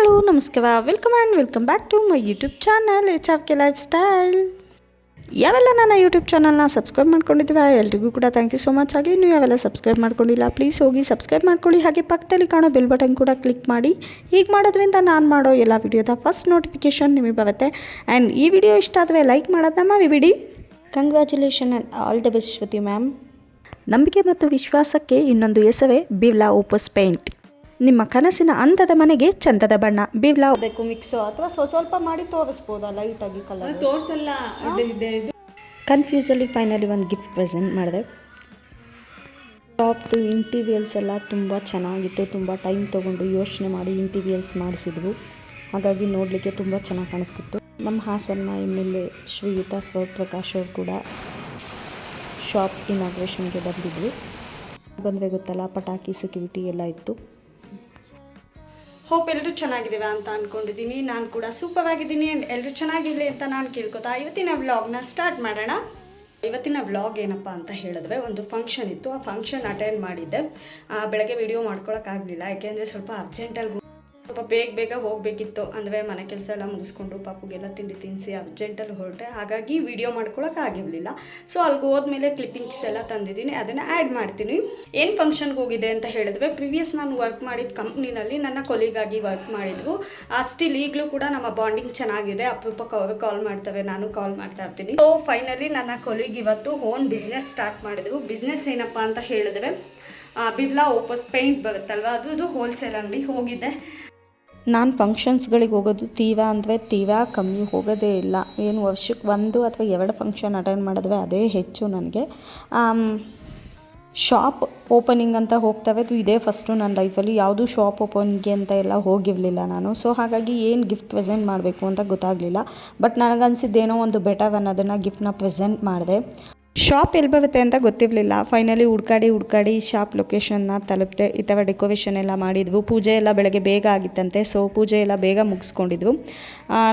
Hello ನಮಸ್ಕಾರ welcome and welcome back to my YouTube channel H of K lifestyle ಯಾವೆಲ್ಲ ನನ್ನ YouTube ಚಾನಲ್ನ subscribe ಮಾಡ್ಕೊಂಡಿದ್ದೀವಿ ಎಲ್ರಿಗೂ ಕೂಡ ಥ್ಯಾಂಕ್ ಯು ಸೋ ಮಚ್ ಆಗಿ ನೀವು ಯಾವೆಲ್ಲ ಸಬ್ಸ್ಕ್ರೈಬ್ ಮಾಡ್ಕೊಂಡಿಲ್ಲ ಪ್ಲೀಸ್ ಹೋಗಿ ಸಬ್ಸ್ಕ್ರೈಬ್ ಮಾಡ್ಕೊಳ್ಳಿ ಹಾಗೆ ಪಕ್ಕದಲ್ಲಿ ಕಾಣೋ ಬೆಲ್ ಬಟನ್ ಕೂಡ ಕ್ಲಿಕ್ ಮಾಡಿ ಹೀಗೆ ಮಾಡೋದ್ರಿಂದ ನಾನು ಮಾಡೋ ಎಲ್ಲ ವಿಡಿಯೋದ ಫಸ್ಟ್ ನೋಟಿಫಿಕೇಷನ್ ನಿಮಗೆ ಬರುತ್ತೆ ಆ್ಯಂಡ್ ಈ ವಿಡಿಯೋ ಇಷ್ಟ ಆದರೆ ಲೈಕ್ ಮಾಡೋದಮ್ಮ VD congratulation and all the best Shruti ma'am ನಂಬಿಕೆ ಮತ್ತು ವಿಶ್ವಾಸಕ್ಕೆ ಇನ್ನೊಂದು ಹೆಸವೇ ಬಿವ್ಲಾ ಓಪಸ್ ಪೇಂಟ್ ನಿಮ್ಮ ಕನಸಿನ ಅಂದದ ಮನೆಗೆ ಚಂದದ ಬಣ್ಣ ಬಿವ್ಲ ಬೇಕು ಮಿಕ್ಸು ಅಥವಾ ಸ್ವಲ್ಪ ಮಾಡಿ ತೋರಿಸ್ಬೋದ ಲೈಟಾಗಿ ಕಲರ್ ತೋರಿಸಲ್ಲ ಕನ್ಫ್ಯೂಸಲ್ಲಿ ಫೈನಲಿ ಒಂದು ಗಿಫ್ಟ್ ಪ್ರೆಸೆಂಟ್ ಮಾಡಿದೆ ಟಾಪ್ದು ಇಂಟೀರಿಯಲ್ಸ್ ಎಲ್ಲ ತುಂಬ ಚೆನ್ನಾಗಿತ್ತು ತುಂಬ ಟೈಮ್ ತೊಗೊಂಡು ಯೋಚನೆ ಮಾಡಿ ಇಂಟೀರಿಯಲ್ಸ್ ಮಾಡಿಸಿದ್ವು ಹಾಗಾಗಿ ನೋಡಲಿಕ್ಕೆ ತುಂಬ ಚೆನ್ನಾಗಿ ಕಾಣಿಸ್ತಿತ್ತು ನಮ್ಮ ಹಾಸನ ಎಮ್ ಎಲ್ ಎ ಶ್ರೀಯುತ ಪ್ರಕಾಶ್ ಅವರು ಕೂಡ ಶಾಪ್ ಇನಾಗ್ರೇಷನ್ಗೆ ಬಂದಿದ್ವಿ ಬಂದರೆ ಗೊತ್ತಲ್ಲ ಪಟಾಕಿ ಸೆಕ್ಯೂರಿಟಿ ಎಲ್ಲ ಇತ್ತು ಹೋಪ್ ಎಲ್ಲರೂ ಚೆನ್ನಾಗಿದ್ದೀವ ಅಂತ ಅಂದ್ಕೊಂಡಿದ್ದೀನಿ ನಾನು ಕೂಡ ಸೂಪರ್ ಆಗಿದ್ದೀನಿ ಆ್ಯಂಡ್ ಎಲ್ಲರೂ ಚೆನ್ನಾಗಿರಲಿ ಅಂತ ನಾನು ಕೇಳ್ಕೊತಾ ಇವತ್ತಿನ ವ್ಲಾಗ್ನ ಸ್ಟಾರ್ಟ್ ಮಾಡೋಣ ಇವತ್ತಿನ ವ್ಲಾಗ್ ಏನಪ್ಪ ಅಂತ ಹೇಳಿದ್ರೆ ಒಂದು ಫಂಕ್ಷನ್ ಇತ್ತು ಆ ಫಂಕ್ಷನ್ ಅಟೆಂಡ್ ಮಾಡಿದ್ದೆ ಬೆಳಗ್ಗೆ ವೀಡಿಯೋ ಮಾಡ್ಕೊಳಕ್ಕಾಗಲಿಲ್ಲ ಯಾಕೆಂದರೆ ಸ್ವಲ್ಪ ಅರ್ಜೆಂಟಲ್ಲಿ ಸ್ವಲ್ಪ ಬೇಗ ಬೇಗ ಹೋಗಬೇಕಿತ್ತು ಅಂದರೆ ಮನೆ ಕೆಲಸ ಎಲ್ಲ ಮುಗಿಸ್ಕೊಂಡು ಪಾಪುಗೆಲ್ಲ ತಿಂಡಿ ತಿನ್ಸಿ ಅರ್ಜೆಂಟಲ್ಲಿ ಹೊರಟೆ ಹಾಗಾಗಿ ವಿಡಿಯೋ ಮಾಡ್ಕೊಳಕ್ಕೆ ಆಗಿರಲಿಲ್ಲ ಸೊ ಅಲ್ಲಿಗೆ ಹೋದ್ಮೇಲೆ ಕ್ಲಿಪ್ಪಿಂಗ್ಸ್ ಎಲ್ಲ ತಂದಿದ್ದೀನಿ ಅದನ್ನು ಆ್ಯಡ್ ಮಾಡ್ತೀನಿ ಏನು ಫಂಕ್ಷನ್ಗೆ ಹೋಗಿದೆ ಅಂತ ಹೇಳಿದ್ರೆ ಪ್ರೀವಿಯಸ್ ನಾನು ವರ್ಕ್ ಮಾಡಿದ ಕಂಪ್ನಿನಲ್ಲಿ ನನ್ನ ಕೊಲಿಗಾಗಿ ವರ್ಕ್ ಮಾಡಿದ್ವು ಸ್ಟಿಲ್ ಈಗಲೂ ಕೂಡ ನಮ್ಮ ಬಾಂಡಿಂಗ್ ಚೆನ್ನಾಗಿದೆ ಅಪರೂಪಕ್ಕೆ ಅವ್ರಿಗೆ ಕಾಲ್ ಮಾಡ್ತವೆ ನಾನು ಕಾಲ್ ಮಾಡ್ತಾ ಇರ್ತೀನಿ ಸೊ ಫೈನಲಿ ನನ್ನ ಕೊಲೀಗ್ ಇವತ್ತು ಓನ್ ಬಿಸ್ನೆಸ್ ಸ್ಟಾರ್ಟ್ ಮಾಡಿದ್ವು ಬಿಸ್ನೆಸ್ ಏನಪ್ಪ ಅಂತ ಹೇಳಿದ್ರೆ ಬಿರ್ಲಾ ಓಪೋಸ್ ಪೇಂಟ್ ಬರುತ್ತಲ್ವ ಅದು ಹೋಲ್ಸೇಲ್ ಅಂಗಡಿ ಹೋಗಿದ್ದೆ ನಾನು ಫಂಕ್ಷನ್ಸ್ಗಳಿಗೆ ಹೋಗೋದು ತೀವ ಅಂದರೆ ತೀವಾ ಕಮ್ಮಿ ಹೋಗೋದೇ ಇಲ್ಲ ಏನು ವರ್ಷಕ್ಕೆ ಒಂದು ಅಥವಾ ಎರಡು ಫಂಕ್ಷನ್ ಅಟೆಂಡ್ ಮಾಡಿದ್ವಿ ಅದೇ ಹೆಚ್ಚು ನನಗೆ ಶಾಪ್ ಓಪನಿಂಗ್ ಅಂತ ಹೋಗ್ತವೆ ಅದು ಇದೇ ಫಸ್ಟು ನನ್ನ ಲೈಫಲ್ಲಿ ಯಾವುದೂ ಶಾಪ್ ಓಪನಿಂಗ್ ಅಂತ ಎಲ್ಲ ಹೋಗಿರಲಿಲ್ಲ ನಾನು ಸೊ ಹಾಗಾಗಿ ಏನು ಗಿಫ್ಟ್ ಪ್ರೆಸೆಂಟ್ ಮಾಡಬೇಕು ಅಂತ ಗೊತ್ತಾಗಲಿಲ್ಲ ಬಟ್ ನನಗನ್ಸಿದ್ದೇನೋ ಒಂದು ಬೆಟರ್ ಅನ್ನೋದನ್ನು ಗಿಫ್ಟನ್ನ ಪ್ರೆಸೆಂಟ್ ಮಾಡಿದೆ ಶಾಪ್ ಎಲ್ಲಿ ಬರುತ್ತೆ ಅಂತ ಗೊತ್ತಿರಲಿಲ್ಲ ಫೈನಲಿ ಹುಡ್ಕಾಡಿ ಹುಡ್ಕಾಡಿ ಶಾಪ್ ಲೊಕೇಶನ್ನ ತಲುಪ್ತೆ ಈ ಥರ ಡೆಕೋರೇಷನ್ ಎಲ್ಲ ಮಾಡಿದ್ವು ಪೂಜೆ ಎಲ್ಲ ಬೆಳಗ್ಗೆ ಬೇಗ ಆಗಿತ್ತಂತೆ ಸೊ ಪೂಜೆ ಎಲ್ಲ ಬೇಗ ಮುಗಿಸ್ಕೊಂಡಿದ್ವು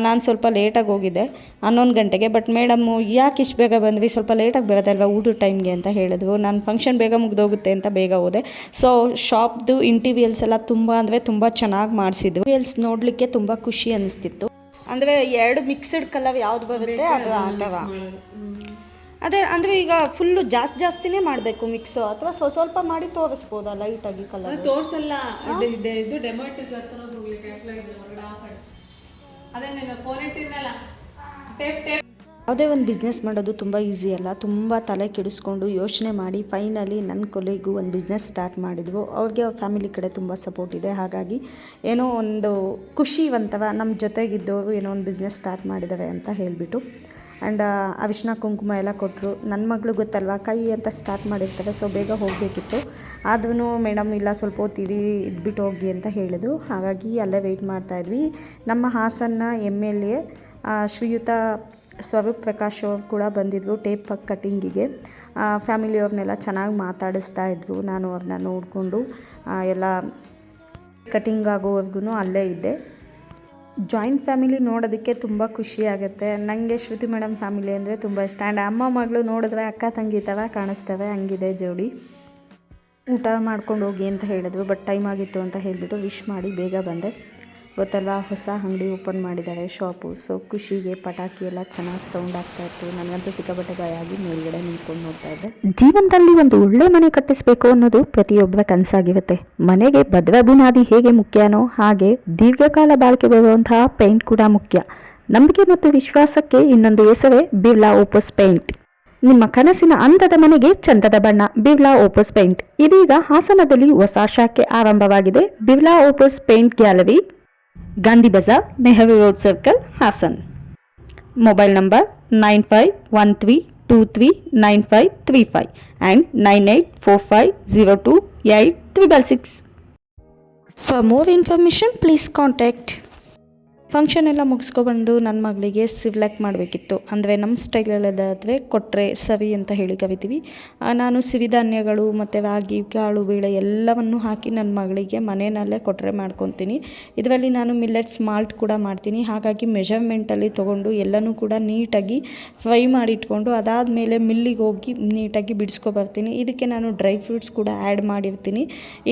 ನಾನು ಸ್ವಲ್ಪ ಲೇಟಾಗಿ ಹೋಗಿದ್ದೆ ಹನ್ನೊಂದು ಗಂಟೆಗೆ ಬಟ್ ಮೇಡಮ್ಮು ಯಾಕೆ ಇಷ್ಟು ಬೇಗ ಬಂದ್ವಿ ಸ್ವಲ್ಪ ಲೇಟಾಗಿ ಬರೋದಲ್ವ ಊಟದ ಟೈಮ್ಗೆ ಅಂತ ಹೇಳಿದ್ವು ನಾನು ಫಂಕ್ಷನ್ ಬೇಗ ಮುಗ್ದೋಗುತ್ತೆ ಅಂತ ಬೇಗ ಹೋದೆ ಸೊ ಶಾಪ್ದು ಇಂಟೀರಿಯಲ್ಸ್ ಎಲ್ಲ ತುಂಬ ಅಂದರೆ ತುಂಬ ಚೆನ್ನಾಗಿ ಮಾಡಿಸಿದ್ವು ಇಂಟೀರಿಯಲ್ಸ್ ನೋಡಲಿಕ್ಕೆ ತುಂಬ ಖುಷಿ ಅನಿಸ್ತಿತ್ತು ಅಂದರೆ ಎರಡು ಮಿಕ್ಸ್ಡ್ ಕಲರ್ ಯಾವ್ದು ಬರುತ್ತೆ ಅದು ಅಥವಾ ಅದೇ ಅಂದರೆ ಈಗ ಫುಲ್ಲು ಜಾಸ್ತಿ ಜಾಸ್ತಿನೇ ಮಾಡಬೇಕು ಮಿಕ್ಸು ಅಥವಾ ಸ್ವಲ್ಪ ಸ್ವಲ್ಪ ಮಾಡಿ ಲೈಟ್ ಲೈಟಾಗಿ ಕಲರ್ ತೋರಿಸಲ್ಲ ಇದು ಅದೇ ಟೇಪ್ ಟೇಪ್ ಯಾವುದೇ ಒಂದು ಬಿಸ್ನೆಸ್ ಮಾಡೋದು ತುಂಬ ಈಸಿ ಅಲ್ಲ ತುಂಬ ತಲೆ ಕೆಡಿಸ್ಕೊಂಡು ಯೋಚನೆ ಮಾಡಿ ಫೈನಲಿ ನನ್ನ ಕೊಲೆಗೂ ಒಂದು ಬಿಸ್ನೆಸ್ ಸ್ಟಾರ್ಟ್ ಮಾಡಿದ್ವು ಅವ್ರಿಗೆ ಅವ್ರ ಫ್ಯಾಮಿಲಿ ಕಡೆ ತುಂಬ ಸಪೋರ್ಟ್ ಇದೆ ಹಾಗಾಗಿ ಏನೋ ಒಂದು ಖುಷಿ ಒಂಥರ ನಮ್ಮ ಜೊತೆಗಿದ್ದವರು ಏನೋ ಒಂದು ಬಿಸ್ನೆಸ್ ಸ್ಟಾರ್ಟ್ ಮಾಡಿದ್ದಾವೆ ಅಂತ ಹೇಳಿಬಿಟ್ಟು ಆ್ಯಂಡ್ ಅವಿಷ್ಣ ಕುಂಕುಮ ಎಲ್ಲ ಕೊಟ್ಟರು ನನ್ನ ಮಗಳು ಗೊತ್ತಲ್ವ ಕೈ ಅಂತ ಸ್ಟಾರ್ಟ್ ಮಾಡಿರ್ತಾರೆ ಸೊ ಬೇಗ ಹೋಗಬೇಕಿತ್ತು ಆದ್ರೂ ಮೇಡಮ್ ಇಲ್ಲ ಸ್ವಲ್ಪ ಹೊತ್ತಿರಿ ಇದ್ಬಿಟ್ಟು ಹೋಗಿ ಅಂತ ಹೇಳಿದ್ರು ಹಾಗಾಗಿ ಅಲ್ಲೇ ವೆಯ್ಟ್ ಮಾಡ್ತಾಯಿದ್ವಿ ನಮ್ಮ ಹಾಸನ್ನ ಎಮ್ ಎಲ್ ಎ ಶ್ರೀಯುತ ಸ್ವರೂಪ್ ಪ್ರಕಾಶ್ ಅವ್ರು ಕೂಡ ಬಂದಿದ್ದರು ಟೇಪ್ ಕಟ್ಟಿಂಗಿಗೆ ಫ್ಯಾಮಿಲಿಯವ್ರನ್ನೆಲ್ಲ ಚೆನ್ನಾಗಿ ಮಾತಾಡಿಸ್ತಾ ಇದ್ದರು ನಾನು ಅವ್ರನ್ನ ನೋಡಿಕೊಂಡು ಎಲ್ಲ ಕಟಿಂಗ್ ಆಗೋವರೆಗೂ ಅಲ್ಲೇ ಇದ್ದೆ ಜಾಯಿಂಟ್ ಫ್ಯಾಮಿಲಿ ನೋಡೋದಕ್ಕೆ ತುಂಬ ಖುಷಿ ಆಗುತ್ತೆ ನನಗೆ ಶ್ರುತಿ ಮೇಡಮ್ ಫ್ಯಾಮಿಲಿ ಅಂದರೆ ತುಂಬ ಇಷ್ಟ ಆ್ಯಂಡ್ ಅಮ್ಮ ಮಗಳು ನೋಡಿದ್ರೆ ಅಕ್ಕ ತಂಗಿ ಥರ ಕಾಣಿಸ್ತವೆ ಹಂಗಿದೆ ಜೋಡಿ ಊಟ ಮಾಡ್ಕೊಂಡು ಹೋಗಿ ಅಂತ ಹೇಳಿದ್ರು ಬಟ್ ಟೈಮ್ ಆಗಿತ್ತು ಅಂತ ಹೇಳಿಬಿಟ್ಟು ವಿಶ್ ಮಾಡಿ ಬೇಗ ಬಂದೆ ಗೊತ್ತಲ್ವಾ ಹೊಸ ಅಂಗಡಿ ಓಪನ್ ಮಾಡಿದ್ದಾರೆ ಶಾಪು ಸೊ ಖುಷಿಗೆ ಪಟಾಕಿ ಎಲ್ಲ ಚೆನ್ನಾಗಿ ಸೌಂಡ್ ಆಗ್ತಾ ಇತ್ತು ನನಗಂತೂ ಸಿಕ್ಕಾಪಟ್ಟೆ ಗಾಯಾಗಿ ಆಗಿ ಮೇಲ್ಗಡೆ ನಿಂತ್ಕೊಂಡು ನೋಡ್ತಾ ಇದ್ದೆ ಜೀವನದಲ್ಲಿ ಒಂದು ಒಳ್ಳೆ ಮನೆ ಕಟ್ಟಿಸಬೇಕು ಅನ್ನೋದು ಪ್ರತಿಯೊಬ್ಬರ ಕನಸಾಗಿರುತ್ತೆ ಮನೆಗೆ ಭದ್ರ ಬುನಾದಿ ಹೇಗೆ ಮುಖ್ಯನೋ ಹಾಗೆ ದೀರ್ಘಕಾಲ ಬಾಳಿಕೆ ಬರುವಂತಹ ಪೇಂಟ್ ಕೂಡ ಮುಖ್ಯ ನಂಬಿಕೆ ಮತ್ತು ವಿಶ್ವಾಸಕ್ಕೆ ಇನ್ನೊಂದು ಹೆಸರೇ ಬಿರ್ಲಾ ಓಪಸ್ ಪೇಂಟ್ ನಿಮ್ಮ ಕನಸಿನ ಅಂದದ ಮನೆಗೆ ಚಂದದ ಬಣ್ಣ ಬಿರ್ಲಾ ಓಪಸ್ ಪೇಂಟ್ ಇದೀಗ ಹಾಸನದಲ್ಲಿ ಹೊಸ ಶಾಖೆ ಆರಂಭವಾಗಿದೆ Birla Opus paint gallery Gandhi Bazar, Nehru Road Circle, Hassan. Mobile number 9513239535 and 9845028666. For more information, please contact function ಎಲ್ಲ ಮುಗಿಸ್ಕೊಬಂದು ನನ್ನ ಮಗಳಿಗೆ ಸಿವ್ಲಾಕ್ ಮಾಡಬೇಕಿತ್ತು ಅಂದರೆ ನಮ್ಮ ಸ್ಟೈಲಲ್ಲದಾದರೆ ಕೊಟ್ಟರೆ ಸವಿ ಅಂತ ಹೇಳಿ ಕವಿತೀವಿ ನಾನು ಸಿರಿಧಾನ್ಯಗಳು ಮತ್ತು ರಾಗಿ ಕಾಳು ಬೇಳೆ ಎಲ್ಲವನ್ನು ಹಾಕಿ ನನ್ನ ಮಗಳಿಗೆ ಮನೆಯಲ್ಲೇ ಕೊಟ್ಟರೆ ಮಾಡ್ಕೊತೀನಿ ಇದರಲ್ಲಿ ನಾನು ಮಿಲ್ಲೆಟ್ಸ್ ಮಾಲ್ಟ್ ಕೂಡ ಮಾಡ್ತೀನಿ ಹಾಗಾಗಿ ಮೆಷರ್ಮೆಂಟಲ್ಲಿ ತೊಗೊಂಡು ಎಲ್ಲನೂ ಕೂಡ ನೀಟಾಗಿ ಫ್ರೈ ಮಾಡಿ ಇಟ್ಕೊಂಡು ಮೇಲೆ ಮಿಲ್ಲಿಗೆ ಹೋಗಿ ನೀಟಾಗಿ ಬಿಡಿಸ್ಕೊಬರ್ತೀನಿ ಇದಕ್ಕೆ ನಾನು ಡ್ರೈ ಫ್ರೂಟ್ಸ್ ಕೂಡ ಆ್ಯಡ್ ಮಾಡಿರ್ತೀನಿ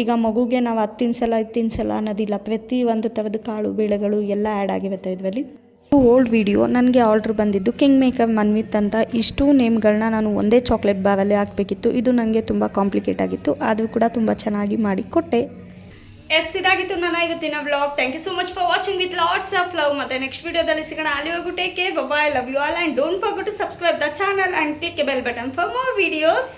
ಈಗ ಮಗುಗೆ ನಾವು ಹತ್ತಿನ ಸಲ ಇತ್ತಿನ ಸಲ ಅನ್ನೋದಿಲ್ಲ ಪ್ರತಿ ಒಂದು ಥರದ ಕಾಳು ಬೇಳೆಗಳು ಎಲ್ಲ ಆ್ಯಡ್ ಆ್ಯಡ್ ಆಗಿರುತ್ತೆ ಇದರಲ್ಲಿ ಓಲ್ಡ್ ವಿಡಿಯೋ ನನಗೆ ಆರ್ಡ್ರ್ ಬಂದಿದ್ದು ಕಿಂಗ್ ಮೇಕಪ್ ಮನ್ವಿತ್ ಅಂತ ಇಷ್ಟು ನೇಮ್ಗಳನ್ನ ನಾನು ಒಂದೇ ಚಾಕ್ಲೇಟ್ ಬಾವಲ್ಲಿ ಹಾಕಬೇಕಿತ್ತು ಇದು ನನಗೆ ತುಂಬ ಕಾಂಪ್ಲಿಕೇಟ್ ಆಗಿತ್ತು ಅದು ಕೂಡ ತುಂಬ ಚೆನ್ನಾಗಿ ಮಾಡಿ ಕೊಟ್ಟೆ ಎಸ್ ಇದಾಗಿತ್ತು ನನ್ನ ಇವತ್ತಿನ vlog thank you so much for watching with lots of love ಮತ್ತೆ ನೆಕ್ಸ್ಟ್ ವಿಡಿಯೋದಲ್ಲಿ ಸಿಗೋಣ ಅಲ್ಲಿವರೆಗೂ take care bye bye love you all and don't forget to subscribe the channel and click bell button for more videos